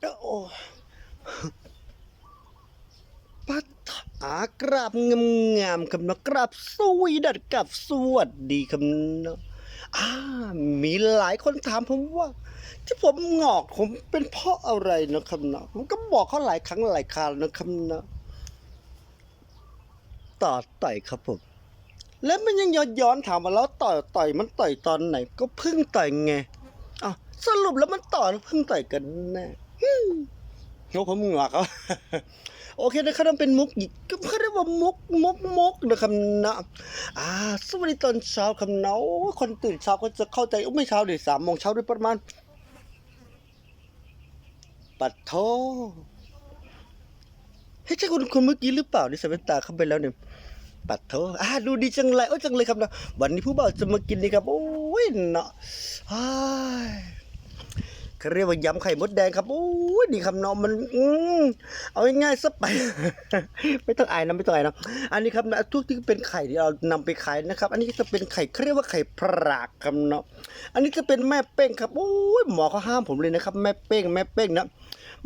โอ้ปัดอากราบงามงามๆคำนะกราบสวีดัดกับสวัสดีคำนะอ่ามีหลายคนถามผมว่า ที่ผมงอกผมเป็นเพราะอะไรนะครับนะผมก็บอกเขาหลายครั้งหลายคราวนะครับนะต่อต่อยครับผม แล้วมันยังย้อนย้อนถามมาแล้วต่อยต่อยมันต่อยตอนไหน ก็เพิ่งต่อยไงอะสรุปแล้วมันต่อยเพิ่งต่อยกันแน่ ฮึ่มโอ้ผมหงอกเขาโอเคนะครับนั่นเป็นมุกอีกก็เขาเรียกว่ามุกมุกมุกนะครับนะอ่าสวัสดีตอนเช้าครับเนาะคนตื่นเช้าก็จะเข้าใจโอ้ไม่เช้าเลยสามโมงเช้าด้วยประมาณ ปัดโทเฮ้ยใช่คนคนเมื่อกี้หรือเปล่าที่ส่แว่นตาเข้าไปแล้วเนี่ยปัดโทอ่าดูดีจังเลยโอ้จังเลยครับนะวันนี้ผู้บ่าวจะมากินนี่ครับโอ้ยเนาะอ้าย เขาเรียกว่ายำไข่มดแดงครับโอ้ยดีครับเนาะมันอืมเอาง่ายๆซะไป ไม่ต้องอายนะไม่ต้องอายนะอันนี้ครับนะทุกที่เป็นไข่ที่เรานำไปขายนะครับ อันนี้จะเป็นไข่เขาเรียกว่าไข่ปรากครับเนาะอันนี้จะเป็นแม่เป้งครับโอ้ยหมอเขาห้ามผมเลยนะครับ แม่เป้งแม่เป้งนะ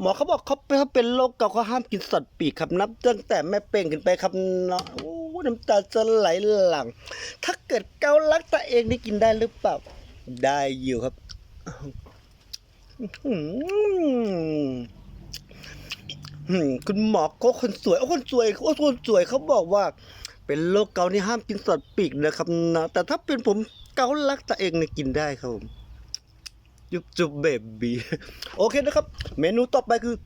หมอเขาบอกเขาเขาเป็นโรคเกาเขาห้ามกินสัตว์ปีกครับนับตั้งแต่แม่เป้งขึ้นไปครับเนาะโอ้น้ำตาจะไหลหลัง ถ้าเกิดเกาลักตัวเองนี่กินได้หรือเปล่าได้อยู่ครับ คุณหมอก็คนสวยโอ้คนสวยโอ้คนสวยเขาบอกว่า เป็นโรคเกาต์นี่ห้ามกินสัตว์ปีกนะครับนะแต่ถ้าเป็นผมเกาลักตัวเองเนี่ยกินได้ครับผมจุบจุบเบบีโอเคนะครับ เมนูต่อไปคือ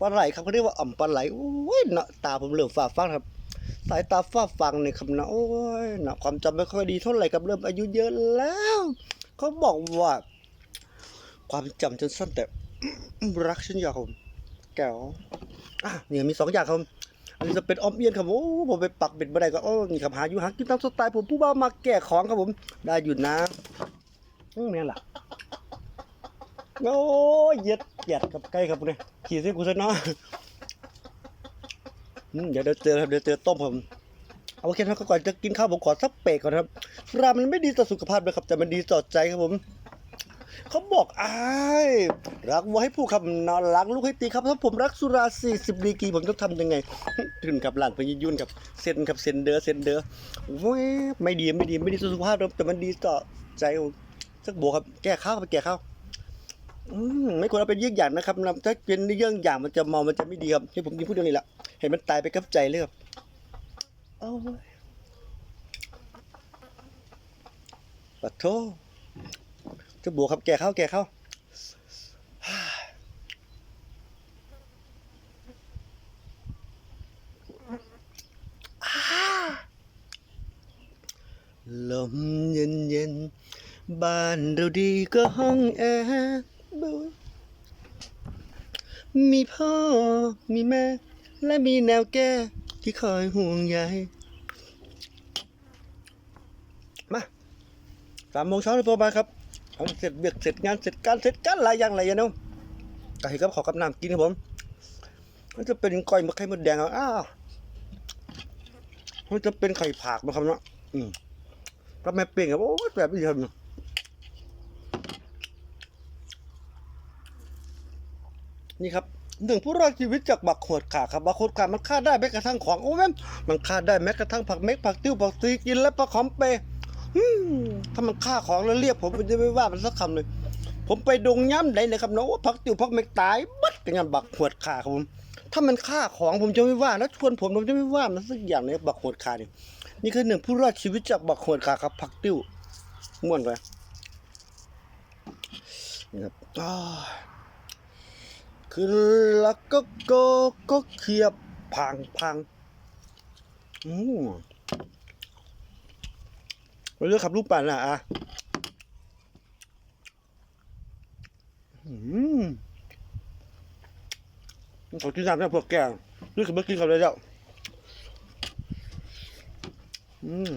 ปลาไหลครับเขาเรียกว่าอ่อมปลาไหลโอ้ยนาะตาผมเหลือฝ้าฟางครับ สายตาฝ้าฟางเนี่ยครับนะโอ้ยนาะความจำไม่ค่อยดีเท่าไหร่ครับเริ่มอายุเยอะแล้วเขาบอกว่า ความจำจนสั้นแต่รักฉันอยาวครับแก้วอะเนี่ยมีสองอย่างครับอันนี้จะเป็นอ้อมเอียนครับโอ้ผมไปปักเบ็ดบ่ได้ก็โอ้นี่ครับหาอยู่หากินตามสไตล์ผมผู้บ่ามาแก่ของครับผม ได้อยู่นะอืมเนี่ยล่ะโอ้ยเย็ดเยียดกับไก่ครับเนี่ยขี่ซิกูซะเนาะอืมเดี๋ยวเดี๋ยวเจอครับเดี๋ยวเจอต้มผมเอาโอเคครับก่อนจะกินข้าวผมขอสักเปกก่อนครับรามันไม่ดีต่อสุขภาพเลยครับ แต่มันดีต่อใจครับผม เขาบอกอ้ายรักวัวให้ผู้คำนอนรักลูกให้ตีครับถ้าผมรักสุราสี่สิบดีกีผมต้องทำยังไงถึงกับหลังไปยุ่นกับเซนกับเซนเดอร์เซนเดอร์เว้ยไม่ดีไม่ดีไม่ดีสุขภาพรับแต่มันดีต่อใจผมสักบวกครับ แก้ข้าวไปแก้ข้าวอืมไม่ควรเอาเป็นเยี่ยงอย่างนะครับนะถ้าเป็นเยี่ยงอย่างมันจะเมามันจะไม่ดีครับที่ผมกินพูดเรื่องนี้แหละเห็นมันตายไปกับใจเลยครับโอ้ยปัดโท จะบวกครับแก่เข้าแก่เข้าลมเย็นเย็นๆบ้านเราดีก็ห้องแอร์บุยมีพ่อมีแม่ และมีแนวแก้ที่คอยห่วงใยมาสามโมงเช้าเลยประมาณครับ ทำเสร็จเบียกเสร็จงานเสร็จการเสร็จการหลายอย่างหลายอย่างเนาะไก่กับขอกับน้ำกินครับผมมันจะเป็นก้อยมะไข่มดแดงอ้าวมันจะเป็นไข่ผากนะครับเนาะอืมก็แม่เป่งครับโอ้แบบนี้ครับนี่ครับหนึ่งผู้รอดชีวิตจากบักขวดขาครับบักขวดขามันฆ่าได้แม้กระทั่งของโอ้แม่มันฆ่าได้แม้กระทั่งผักเม็กผักติ้วผักซีกินและปลาขอมเปย์ ถ้ามันฆ่าของแล้วเรียกผมผมจะไม่ว่ามันสักคำเลย ผมไปดงย่ำไหนเลยครับเนาะว่าผักติวผักเม็กตายบัดเป็นงานบักขวดขาครับผม ถ้ามันฆ่าของผมจะไม่ว่าแล้วชวนผมผมจะไม่ว่ามันสักอย่างเลยบักขวดขาเนี่ยนี่คือหนึ่งผู้รอดชีวิตจากบักขวดขาครับผักติวม่วนไปนี่ครับอ้าวคือแล้วก็โกก็เขียบพังพังอืม เราเลือกขับลูกปั่นนะอะอืมขากินน้ำเนี่ยพวกแกนี่คือเมื่อกินเขาเลยเจ้าอืม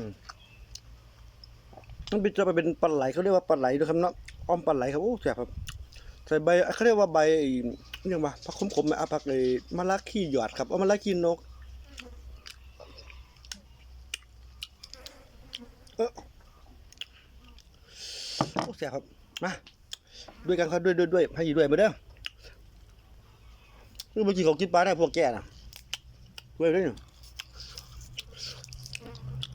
ต้องไปจะไปเป็นปลาไหลเขาเรียกว่าปลาไหลด้วยครับเนาะอ้อมปลาไหลครับโอ้แซ่บครับใส่ใบเขาเรียกว่าใบนี่ยังมาผักขมๆไหมอะผักไอ้มะละขี้หยอดครับเอามะละขี้นกเออโอ้แซ่บครับ มาด้วยกันครับด้วยด้วยด้วยให้อยู่ด้วยมาเด้อนี่บางทีเขากินปลาได้พวกแก่น่ะเว้ยเลยเนี่ย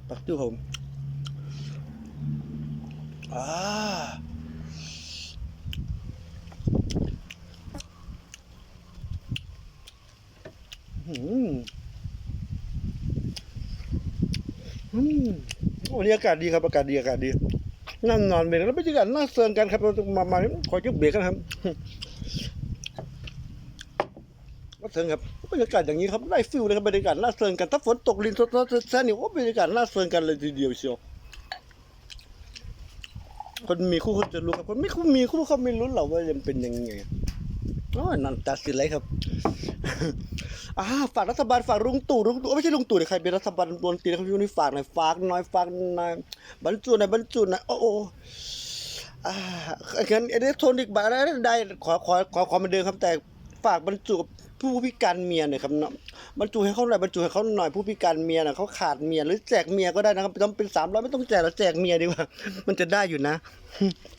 ปักติ้วผมอ่าอืมอืมวันนี้อากาศดีครับ อากาศดี อากาศดี นั่นนอนเบรกแล้วบรรยากาศน่าเซิงกันครับเราต้องมามาขอจุดเบรกกันครับก็เซิงครับบรรยากาศอย่างนี้ครับได้ฟิลเลยครับบรรยากาศน่าเซิงกันถ้าฝนตกลินสดๆแซ่นี่โอ้บรรยากาศน่าเซิงกันเลยทีเดียวเชียวคนมีคู่เขาจะรู้ครับคนไม่คู่มีคู่เขาไม่รู้หรอกว่าจะเป็นยังไง อ๋อนั่นตัดสินเลยครับอ่าฝากรัฐบาลฝากลุงตู่ลุงตู่ไม่ใช่ลุงตู่เดี๋ยวใครเป็นรัฐบาลบนตีนะครับช่วงนี้ฝากหน่อยฝากหน่อยฝากหน่อยบรรจุหน่อยบรรจุหน่อยโอ้โอ้อ่างั้นอิเล็กทรอนิกส์บาร์ได้ขอขอขอความบันเดิมครับแต่ฝากบรรจุ ผู้พิการเมียหน่อยครับเนาะบรรจุให้เขาหน่อยบรรจุให้เขาหน่อยผู้พิการเมียน่ะเขาขาดเมียหรือแจกเมียก็ได้นะครับต้องเป็นสามร้อยไม่ต้องแจกแล้วแจกเมียดีกว่ามันจะได้อยู่นะ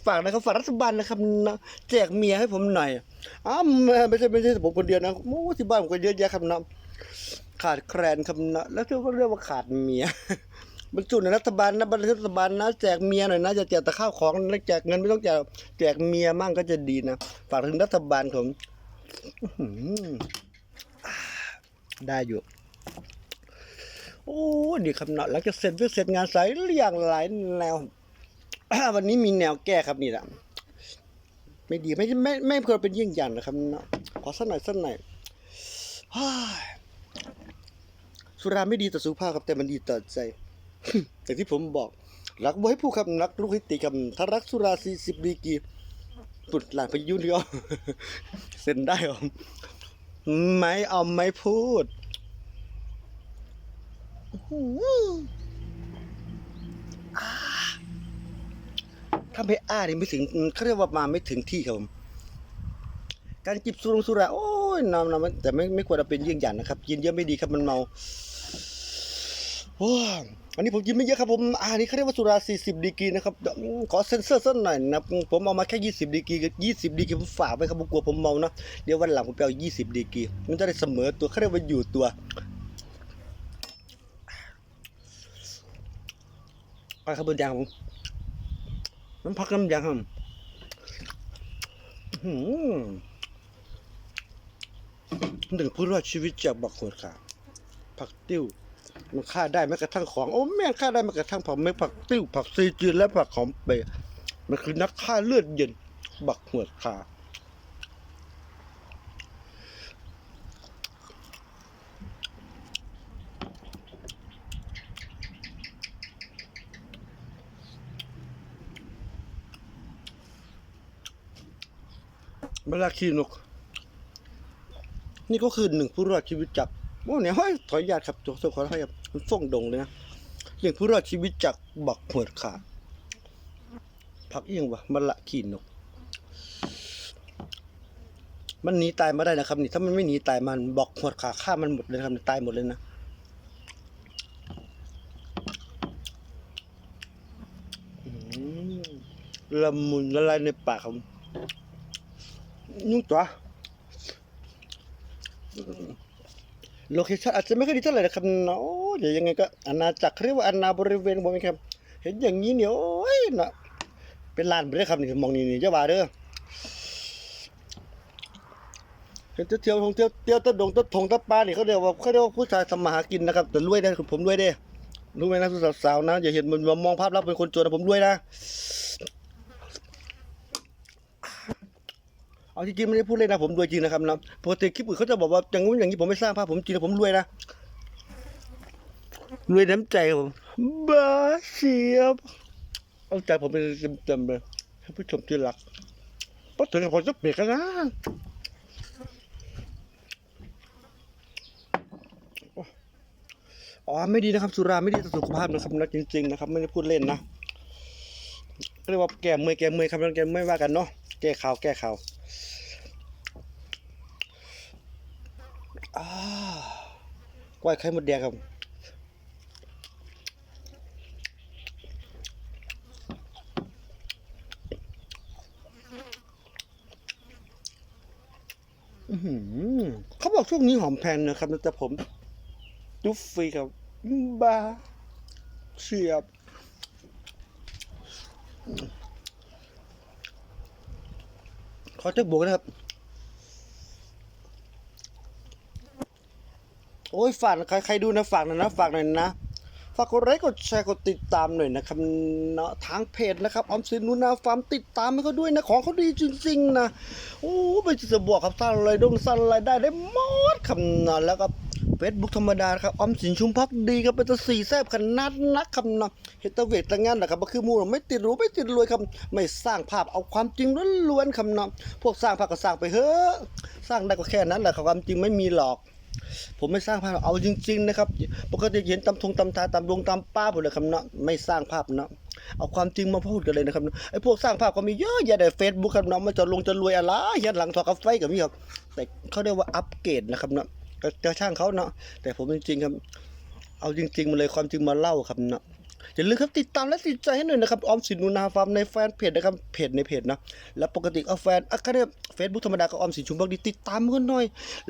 ฝากนะครับฝากรัฐบาลนะครับนะแจกเมียให้ผมหน่อยอ้าวไม่ใช่ไม่ใช่ผมคนเดียวนะโอ้ที่บ้านผมก็เยอะแยะครับนะขาดแคลนครับนะแล้วที่เขาเรียกว่าขาดเมียบรรจุในรัฐบาลนะบรรจุรัฐบาลนะแจกเมียหน่อยนะจะแจกแต่ข้าวของนะแจกเงินไม่ต้องแจกแจกเมียมั่งก็จะดีนะฝากถึงรัฐบาลผมอื้อหือ ได้อยู่ โอ้ดีครับเนาะหลังจากเสร็จเรื่อเสร็จงานสายอย่างหลายแนววันนี้มีแนวแก้ครับนี่แหละไม่ดีไม่ไม่ไม่ควรเป็นเยี่ยงอย่างนะครับเนาะขอสักหน่อยสักหน่อยสุราไม่ดีต่อสุขภาพครับ แต่มันดีต่อใจอย่ที่ผมบอกรักบ่ให้ผู้คำนักลูกให้ตีคำถ้ารักสุราสี่สิบดีกี ปุดหลังไปยุ่นเดียวเซ็นได้หรอไม่เอาไม่พูดอื้อหืออ่าถ้าไม่อ้านี่ไม่ถึงเขาเรียกว่ามาไม่ถึงที่ครับผมการจิบสุรงสุราโอ้ยน้ำน้ำแต่ไม่ไม่ควรจะเป็นเยี่ยงอย่างนะครับ กินเยอะไม่ดีครับมันเมาโอ้ย อันนี้ผมกินไม่เยอะครับผมอ่านี่เขาเรียกว่าสุรา 40 ดีกรีนะครับขอเซ็นเซอร์สักหน่อยนะผมเอามาแค่ 20 ดีกรี20 ดีกรีผมฝากไว้ครับผมกลัวผมเมานะเดี๋ยววันหลังผมไปเอา 20 ดีกรีมันจะได้เสมอตัวเขาเรียกว่าอยู่ตัวไปครับบนยางผมน้ำพักน้ำยางครับหือหนึ่งผู้รอดชีวิตจากบักโขดขาผักติ้ว มันฆ่าได้แม้กระทั่งของโอ้แม่ฆ่าได้แม้กระทั่งผักเม็ดผักติ้วผักซีจีนและผักหอมเปย์มันคือนักฆ่าเลือดเย็น บักหัวขาเวลาขี้นก นี่ก็คือหนึ่งผู้รอดชีวิตจาก โอ้เนี่ยเฮ้ยถอยญาติครับโจโซขอให้ครับมันฟ่องดงเลยนะหนึ่งผู้รอดชีวิตจากบักหัวขาพักเอียงวะมันละขี่นก มันหนีตายมาได้นะครับ นี่ถ้ามันไม่หนีตายมันบอกหัวขาฆ่ามันหมดเลยครับตายหมดเลยนะละมุนละลายในปากครับยุ่งตัว โลเคชั่นอาจจะไม่ค่อยดีเท่าไหร่นะครับเนาะโอ้เดี๋ยวยังไงก็อาณาจักรเรียกว่าอาณาบริเวณบ่มีครับ เห็นอย่างนี้เนี่ยโอ้ยเนาะเป็นลานไปเลยครับนี่มองนี่นี่เจ้าบ่าเด้อเห็นเที่ยวทงเที่ยวเที่ยวตะดงตะถงตะปลานี่เขาเรียกว่าเขาเรียกว่าผู้ชายทำมาหากินนะครับ แต่รวยได้ผมรวยได้รู้ไหมนะสาวๆนะอย่าเห็นมันมองภาพลับเป็นคนจนนะผมรวยนะ เอาจริงๆไม่ได้พูดเลยนนะผมรวยจริงนะครับนะปกติคลิปอื่นเขาจะบอกว่าอย่างงู้นอย่างนี้ผมไม่สร้างภาพผมจริงนะผมรวยนะรวยน้ำใจผมบ้าเสียบเอาใจผมเป็นเต็มๆเลยท่านผู้ชมที่รักพอถึงผมจะเปลี่ยนกันนะอ๋อไม่ดีนะครับ สุราไม่ดีต่อสุขภาพนะครับนะจริง ๆ นะครับ ไม่ได้พูดเล่นนะเรียกว่าแก้เมื่อยแก้เมื่อยครับแก้เมื่อยว่ากันเนาะแก้ข่าวแก้ข่าว อ่า กล้วยไข่มดแดงครับอื้อหือเขาบอกช่วงนี้หอมแพงนะครับแต่ผมดูฟรีครับบ้าเฉียบขอเจ๊บวกนะครับ โอ้ยฝากใครใครดูนะฝากหน่อยนะฝากหน่อยนะฝากกดไลค์กดแชร์กดติดตามหน่อยนะครับเนาะทางเพจนะครับออมสินนุนาฟาร์มติดตามให้เขาด้วยนะของเขาดีจริงๆนะโอ้ไม่จะบอกครับสร้างอะไดงสร้างอะไรได้ได้หมดคำนะแล้วก็เฟซบุ๊กธรรมดาครับออมสินชุมพักดีครับเป็นตัวสี่แซบขนาดนักคำนะเฮตเวทต่างงานนะครับก็คือมูไม่ติดรู้ไม่ติดรวยครับไม่สร้างภาพเอาความจริงล้วนๆคำนะพวกสร้างภาพก็สร้างไปเถอสร้างได้ก็แค่นั้นแหละครับความจริงไม่มีหรอก ผมไม่สร้างภาพเอาจริง ๆ นะครับปกติเห็นตำทงตำทาตำดวงตำป้าผมเลยครับเนาะไม่สร้างภาพเนาะเอาความจริงมาพูดกันเลยนะครับเนาะไอ้พวกสร้างภาพก็มีเยอะแยะในเฟซบุ๊กครับเนาะมันจะลงจะรวยอะไรยันหลังทอกาแฟกับนี่ครับแต่เขาเรียกว่าอัปเกรดนะครับเนาะจะช่างเขาเนาะแต่ผมจริงๆครับ เอาจริง ๆมาเลยความจริงมาเล่าครับเนาะ อย่าลืมครับติดตามและติดใจให้หน่อยนะครับออมสินนูนาฟาร์มในแฟนเพจนะครับเพจในเพจนะแล้วปกติเอาแฟนอะก็เนี่ยเฟซบุ๊กธรรมดาก็ออมสินชุมพักดีติดตามกันหน่อย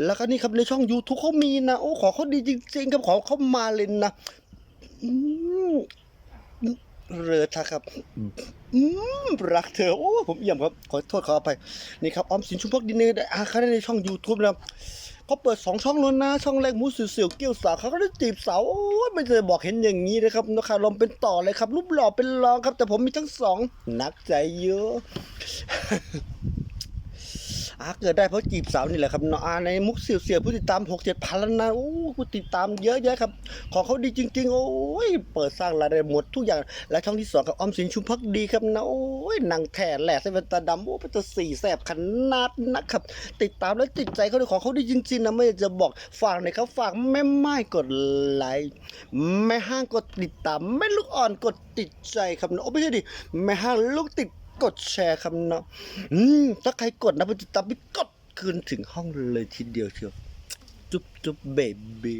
แล้วก็นี่ครับในช่อง YouTube เขามีนะโอ้ขอเขาดีจริงๆครับขอเขามาเลยนะเรือทักครับอืมรักเธอโอ้ผมเอี่ยมครับ ขอโทษขออภัยนี่ครับออมสินชุมพักดีในอาคาในช่อง YouTube นะครับ เขาเปิดสองช่องแล้วนะ ช่องแรกมูสเสียวเกี้ยวสาวเขาก็ได้จีบสาวโอ้ยไม่เคยบอกเห็นอย่างนี้นะครับนะคะลมเป็นต่อเลยครับรูปหล่อเป็นรองครับ แต่ผมมีทั้งสองนักใจเยอะ อาเกิดได้เพราะจีบสาวนี่แหละครับเนาะอาในมุกเสียวเสียวผู้ติดตามหกเจ็ดพันแล้วนะโอ้ผู้ติดตามเยอะแยะครับ ของเขาดีจริง ๆ โอ้ยเปิดสร้างรายได้หมดทุกอย่าง และช่องที่สองกับออมสินชุมพักดีครับนะโอ้ยหนังแถ่แหลกเส้นเป็นตาดำโอ้เป็นตัวสี่แสบขนาดนะครับ ติดตามแล้วติดใจเขาด้วยของเขาดีจริงๆนะไม่อยากจะบอกฝากหน่อยครับฝากแม่ไม้กดไลค์แม่ห้างกดติดตามแม่ลูกอ่อนกดติดใจครับนะโอ้ไม่ใช่ดิแม่ห้างลูกติด กดแชร์ครับเนาะอืมถ้าใครกดนะไปติตามไปกดคืนถึงห้องเลยทีเดียวเชียวจุ๊บจุ๊บเบบี้